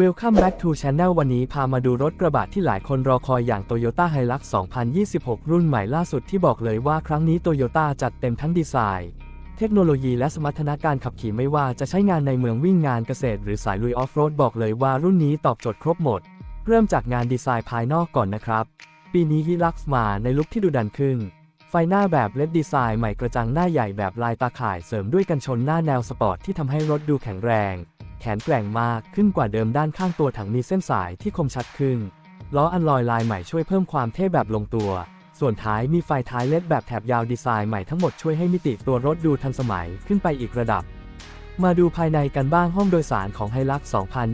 Welcome back to Channel วันนี้พามาดูรถกระบะที่หลายคนรอคอยอย่าง Toyota Hilux 2026 รุ่นใหม่ล่าสุดที่บอกเลยว่าครั้งนี้ Toyota จัดเต็มทั้งดีไซน์ เทคโนโลยีและสมรรถนะการขับขี่ไม่ว่าจะใช้งานในเมืองวิ่งงานเกษตร หรือสายลุยออฟโรดบอกเลยว่ารุ่นนี้ตอบโจทย์ครบหมด เริ่มจากงานดีไซน์ภายนอกก่อนนะครับ ปีนี้ Hilux มาในลุคที่ดูดันขึ้น ไฟหน้าแบบเลดดีไซน์ใหม่กระจังหน้าใหญ่แบบลายตาข่ายเสริมด้วยกันชนหน้าแนวสปอร์ตที่ทำให้รถดูแข็งแรง แขนแกร่งมากขึ้นกว่าเดิมด้านข้างตัวถังมีเส้นสายที่คมชัดขึ้น ล้ออันลอยลายใหม่ช่วยเพิ่มความเท่แบบลงตัว ส่วนท้ายมีไฟท้ายเลดแบบแถบยาวดีไซน์ใหม่ทั้งหมดช่วยให้มิติตัวรถดูทันสมัยขึ้นไปอีกระดับ มาดูภายในกันบ้างห้องโดยสารของ Hilux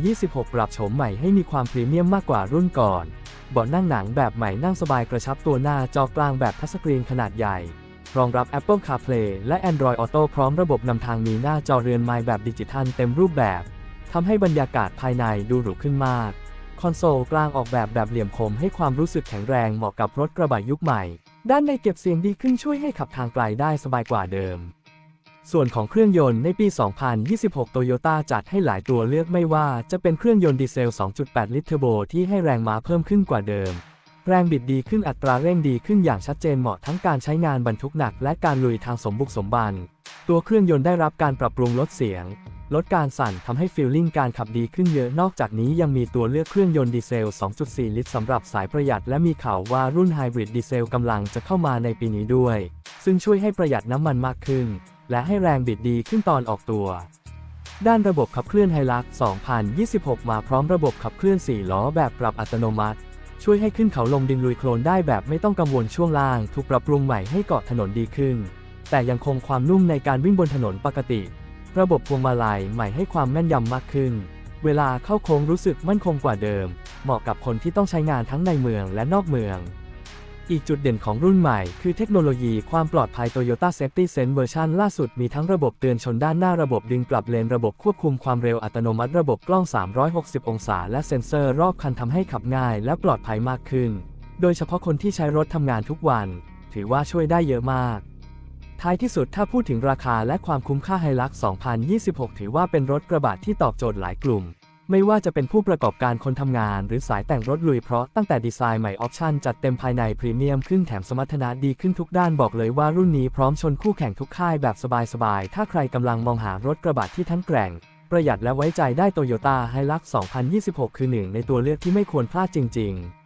2026 ปรับโฉมใหม่ให้มีความพรีเมียมมากกว่ารุ่นก่อนเบาะนั่งหนังแบบใหม่นั่งสบายกระชับตัวหน้าจอกลางแบบทัชสกรีนขนาดใหญ่ รองรับ Apple CarPlay และ Android Auto พร้อมระบบนำทางมีหน้าจอเรือนไม้แบบดิจิทัลเต็มรูปแบบ ทำให้บรรยากาศภายในดูหรูขึ้นมาก คอนโซลกลางออกแบบแบบเหลี่ยมคมให้ความรู้สึกแข็งแรงเหมาะกับรถกระบะยุคใหม่ ด้านในเก็บเสียงดีขึ้นช่วยให้ขับทางไกลได้สบายกว่าเดิม ส่วนของเครื่องยนต์ในปี 2026 Toyota จัดให้หลายตัวเลือกไม่ว่าจะเป็นเครื่องยนต์ดีเซล 2.8 ลิตรเทอร์โบที่ให้แรงม้าเพิ่มขึ้นกว่าเดิม แรงบิดดีขึ้นอัตราเร่งดีขึ้นอย่างชัดเจนเหมาะทั้งการใช้งานบรรทุกหนักและการลุยทางสมบุกสมบัน ตัวเครื่องยนต์ได้รับการปรับปรุงลดเสียง ลดการสั่นทำให้ฟีลลิ่งการขับดีขึ้นเยอะ นอกจากนี้ยังมีตัวเลือกเครื่องยนต์ดีเซล 2.4 ลิตรสำหรับสายประหยัดและมีข่าวว่ารุ่นไฮบริดดีเซลกำลังจะเข้ามาในปีนี้ด้วย ซึ่งช่วยให้ประหยัดน้ำมันมากขึ้น และให้แรงบิดดีขึ้นตอนออกตัว ด้านระบบขับเคลื่อนไฮลัก2026 มาพร้อมระบบขับเคลื่อน 4 ล้อแบบปรับอัตโนมัติ ช่วยให้ขึ้นเขาลงดินลุยโคลนได้แบบไม่ต้องกังวลช่วงล่าง ถูกปรับปรุงใหม่ให้เกาะถนนดีขึ้น แต่ยังคงความนุ่มในการวิ่งบนถนนปกติ ระบบพวงมาลัยใหม่ให้ความแม่นยำมากขึ้น เวลาเข้าโค้งรู้สึกมั่นคงกว่าเดิม เหมาะกับคนที่ต้องใช้งานทั้งในเมืองและนอกเมือง อีกจุดเด่นของรุ่นใหม่คือเทคโนโลยีความปลอดภัย Toyota Safety Sense เวอร์ชันล่าสุดมีทั้งระบบเตือนชนด้านหน้าระบบดึงกลับเลนระบบควบคุมความเร็วอัตโนมัติระบบกล้อง 360 องศา และเซ็นเซอร์รอบคันทำให้ขับง่ายและปลอดภัยมากขึ้น โดยเฉพาะคนที่ใช้รถทำงานทุกวัน ถือว่าช่วยได้เยอะมาก ท้ายที่สุดถ้าพูดถึงราคาและความคุ้มค่าไฮลัก2026 ถือว่าเป็นรถกระบะที่ตอบโจทย์หลายกลุ่ม ไม่ว่าจะเป็นผู้ประกอบการคนทำงาน หรือสายแต่งรถลุยเพราะตั้งแต่ดีไซน์ใหม่ออปชั่นจัดเต็มภายในพรีเมียมขึ้นแถมสมรรถนะดีขึ้นทุกด้านบอกเลยว่ารุ่นนี้พร้อมชนคู่แข่งทุกค่ายแบบสบายๆ ถ้าใครกำลังมองหารถกระบะที่ทั้งแกร่ง ประหยัดและไว้ใจได้โตโยต้าไฮลัก2026 คือหนึ่งในตัวเลือกที่ไม่ควรพลาดจริง ๆ